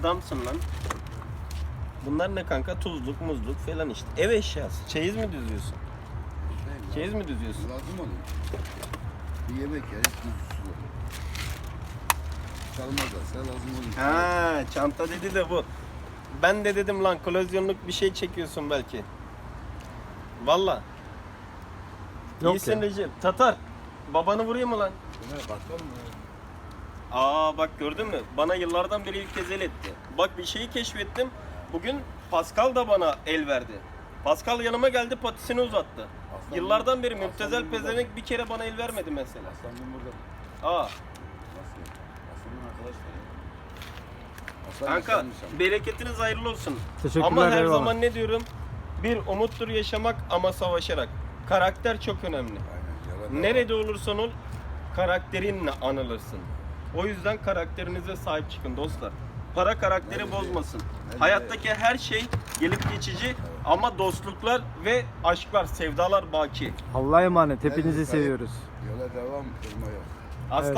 Adamsın lan. Bunlar ne kanka? Tuzluk, muzluk falan işte. Ev eşyası. Çeyiz mi düzüyorsun? Değil, Çeyiz mi düzüyorsun? Lazım olur. Bir yemek yer, hiç tuzsuz olur. Çalmaz da sen lazım olur. Ha, çanta dedi de bu. Ben de dedim lan kolozyonluk bir şey çekiyorsun belki. Valla. Yok İyisin ya. Recep. Tatar. Babanı vurayım mı lan? Buna bakalım mı? Aa bak gördün mü? Bana yıllardan beri ilk kez el etti. Bak bir şeyi keşfettim. Bugün Pascal da bana el verdi. Pascal yanıma geldi patisini uzattı. Aslan Yıllardan beri aslan müptezel pezevenk bir kere bana el vermedi mesela. Aslanım burada. Aa? Aslanın arkadaşları. Aslan kanka ama. bereketiniz hayırlı olsun. Teşekkürler, Ama her eyvallah. zaman ne diyorum? Bir umuttur yaşamak ama savaşarak. Karakter çok önemli. Aynen, yalan Nerede olursan ol karakterinle anılırsın. O yüzden karakterinize sahip çıkın dostlar. Para karakteri Nerede? bozmasın. Nerede? Hayattaki her şey gelip geçici ama dostluklar ve aşklar, sevdalar baki. Allah'a emanet. Hepinizi seviyoruz. Yola devam, kırma yok. Aslan